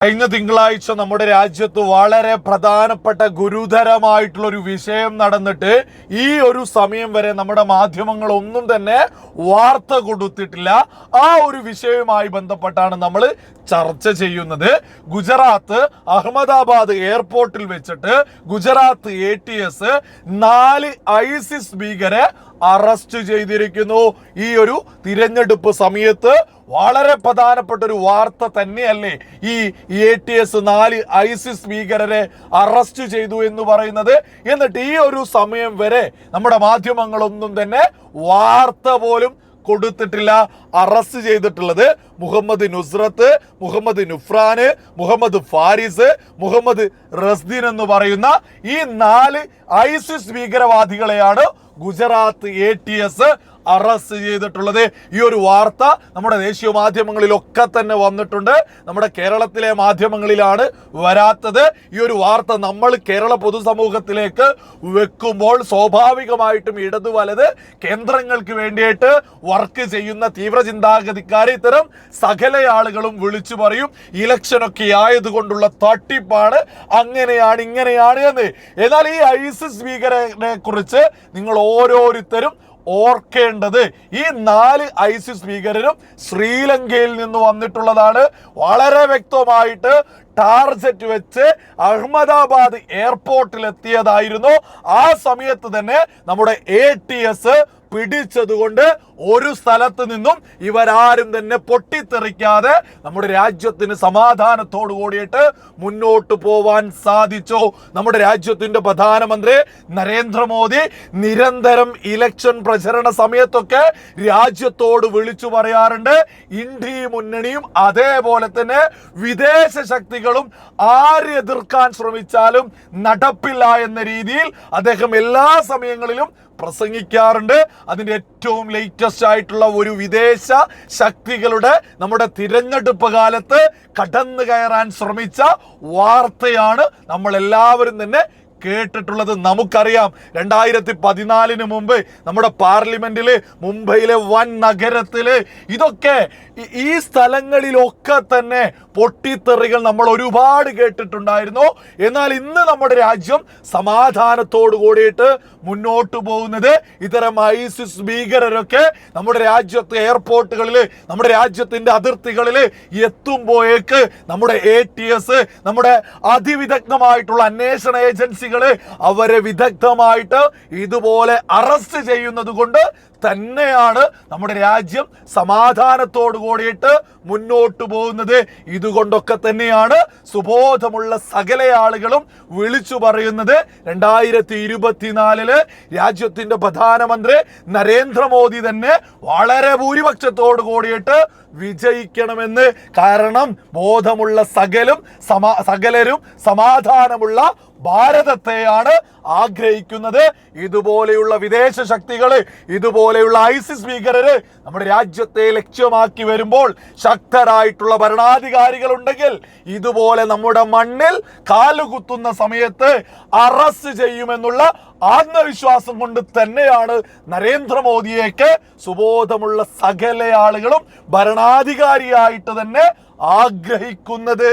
കഴിഞ്ഞ തിങ്കളാഴ്ച നമ്മുടെ രാജ്യത്ത് വളരെ പ്രധാനപ്പെട്ട ഗുരുതരമായിട്ടുള്ള ഒരു വിഷയം നടന്നിട്ട് ഈ ഒരു സമയം വരെ നമ്മുടെ മാധ്യമങ്ങൾ ഒന്നും തന്നെ വാർത്ത കൊടുത്തിട്ടില്ല. ആ ഒരു വിഷയവുമായി ബന്ധപ്പെട്ടാണ് നമ്മൾ ചർച്ച ചെയ്യുന്നത്. ഗുജറാത്ത് അഹമ്മദാബാദ് എയർപോർട്ടിൽ വെച്ചിട്ട് ഗുജറാത്ത് എ ടി എസ് നാല് ഐസിസ് ഭീകരെ അറസ്റ്റ് ചെയ്തിരിക്കുന്നു. ഈ ഒരു തിരഞ്ഞെടുപ്പ് സമയത്ത് വളരെ പ്രധാനപ്പെട്ട ഒരു വാർത്ത തന്നെയല്ലേ ഈ എ ടി എസ് നാല് ഐസിസ് ഭീകരരെ അറസ്റ്റ് ചെയ്തു എന്ന് പറയുന്നത്. എന്നിട്ട് ഈ ഒരു സമയം വരെ നമ്മുടെ മാധ്യമങ്ങളൊന്നും തന്നെ വാർത്ത പോലും കൊടുത്തിട്ടില്ല അറസ്റ്റ് ചെയ്തിട്ടുള്ളത്. മുഹമ്മദ് നുസ്രത്ത് മുഹമ്മദ് നുഫ്രാന് മുഹമ്മദ് ഫാരിസ് മുഹമ്മദ് റസ്ദീൻ എന്ന് പറയുന്ന ഈ നാല് ISIS ഭീകരവാദികളെയാണ് Gujarat A T S arrest ചെയ്തിട്ടുള്ളത്. ഈ ഒരു വാർത്ത നമ്മുടെ ദേശീയ മാധ്യമങ്ങളിലൊക്കെ തന്നെ വന്നിട്ടുണ്ട്. നമ്മുടെ കേരളത്തിലെ മാധ്യമങ്ങളിലാണ് വരാത്തത്. ഈ ഒരു വാർത്ത നമ്മൾ കേരള പൊതുസമൂഹത്തിലേക്ക് വെക്കുമ്പോൾ സ്വാഭാവികമായിട്ടും ഇടതു വലത് കേന്ദ്രങ്ങൾക്ക് വേണ്ടിയിട്ട് വർക്ക് ചെയ്യുന്ന തീവ്ര ചിന്താഗതിക്കാർ ഇത്തരം സകല ആളുകളും വിളിച്ചു പറയും ഇലക്ഷനൊക്കെ ആയതുകൊണ്ടുള്ള തട്ടിപ്പാണ് അങ്ങനെയാണ് ഇങ്ങനെയാണ് എന്ന്. എന്നാൽ ഈ ഐസിസ് ഭീകരനെ കുറിച്ച് നിങ്ങൾ ഓരോരുത്തരും ഓർക്കേണ്ടത് ഈ നാല് ഐസിസ് ഭീകരരും ശ്രീലങ്കയിൽ നിന്ന് വന്നിട്ടുള്ളതാണ്. വളരെ വ്യക്തമായിട്ട് ടാർജറ്റ് വെച്ച് അഹമ്മദാബാദ് എയർപോർട്ടിൽ എത്തിയതായിരുന്നു ആ സമയത്ത് തന്നെ നമ്മുടെ എ ടി എസ് പിടിച്ചതുകൊണ്ട് ഒരു സ്ഥലത്ത് നിന്നും ഇവരാരും തന്നെ പൊട്ടിത്തെറിക്കാതെ നമ്മുടെ രാജ്യത്തിന് സമാധാനത്തോടു കൂടിയിട്ട് മുന്നോട്ട് പോവാൻ സാധിച്ചു. നമ്മുടെ രാജ്യത്തിന്റെ പ്രധാനമന്ത്രി നരേന്ദ്രമോദി നിരന്തരം ഇലക്ഷൻ പ്രചരണ സമയത്തൊക്കെ രാജ്യത്തോട് വിളിച്ചു പറയാറുണ്ട്. ഇന്ത്യ മുന്നണിയും അതേപോലെ തന്നെ വിദേശ ശക്തികളും ആര് എതിർക്കാൻ ശ്രമിച്ചാലും നടപ്പില്ല എന്ന രീതിയിൽ അദ്ദേഹം എല്ലാ സമയങ്ങളിലും പ്രസംഗിക്കാറുണ്ട്. അതിന്റെ ഏറ്റവും ലേറ്റസ്റ്റ് ആയിട്ടുള്ള ഒരു വിദേശ ശക്തികളുടെ നമ്മുടെ തിരഞ്ഞെടുപ്പ് കാലത്ത് കടന്നു കയറാൻ ശ്രമിച്ച വാർത്തയാണ് നമ്മൾ എല്ലാവരും തന്നെ കേട്ടിട്ടുള്ളത് നമുക്കറിയാം. രണ്ടായിരത്തി പതിനാലിന് മുമ്പ് നമ്മുടെ പാർലമെന്റിൽ മുംബൈയിലെ വൻ നഗരത്തിൽ ഇതൊക്കെ ഈ- സ്ഥലങ്ങളിലൊക്കെ തന്നെ പൊട്ടിത്തെറികൾ നമ്മൾ ഒരുപാട് കേട്ടിട്ടുണ്ടായിരുന്നു. എന്നാൽ ഇന്ന് നമ്മുടെ രാജ്യം സമാധാനത്തോടു കൂടിയിട്ട് മുന്നോട്ട് പോകുന്നത് ഇത്തരം ഐസിസ് ഭീകരരൊക്കെ നമ്മുടെ രാജ്യത്തെ എയർപോർട്ടുകളിൽ നമ്മുടെ രാജ്യത്തിന്റെ അതിർത്തികളിൽ എത്തുമ്പോഴേക്ക് നമ്മുടെ എ ടി എസ് നമ്മുടെ അതിവിദഗ്ധമായിട്ടുള്ള അന്വേഷണ അവരെ വിദഗ്ധമായിട്ട് ഇതുപോലെ അറസ്റ്റ് ചെയ്യുന്നത് കൊണ്ട് തന്നെയാണ് നമ്മുടെ രാജ്യം സമാധാനത്തോടു കൂടിയിട്ട് മുന്നോട്ട് പോകുന്നത്. ഇതുകൊണ്ടൊക്കെ തന്നെയാണ് സുബോധമുള്ള സകല ആളുകളും വിളിച്ചു പറയുന്നത്. രണ്ടായിരത്തി ഇരുപത്തിനാലിൽ രാജ്യത്തിന്റെ പ്രധാനമന്ത്രി നരേന്ദ്രമോദി തന്നെ വളരെ ഭൂരിപക്ഷത്തോടു കൂടിയിട്ട് വിജയിക്കണമെന്ന്. കാരണം ബോധമുള്ള സകലും സമാ സകലരും സമാധാനമുള്ള ഭാരതത്തെയാണ് ആഗ്രഹിക്കുന്നത്. ഇതുപോലെയുള്ള വിദേശ ശക്തികൾ ഇതുപോലെയുള്ള ഐസിസ് ഭീകരര് നമ്മുടെ രാജ്യത്തെ ലക്ഷ്യമാക്കി വരുമ്പോൾ ശക്തരായിട്ടുള്ള ഭരണാധികാരികൾ ഉണ്ടെങ്കിൽ ഇതുപോലെ നമ്മുടെ മണ്ണിൽ കാലുകുത്തുന്ന സമയത്ത് അറസ്റ്റ് ചെയ്യുമെന്നുള്ള ആത്മവിശ്വാസം കൊണ്ട് തന്നെയാണ് നരേന്ദ്രമോദിയേക്ക് സുബോധമുള്ള സകല ആളുകളും ഭരണാധികാരിയായിട്ട് തന്നെ ആഗ്രഹിക്കുന്നത്.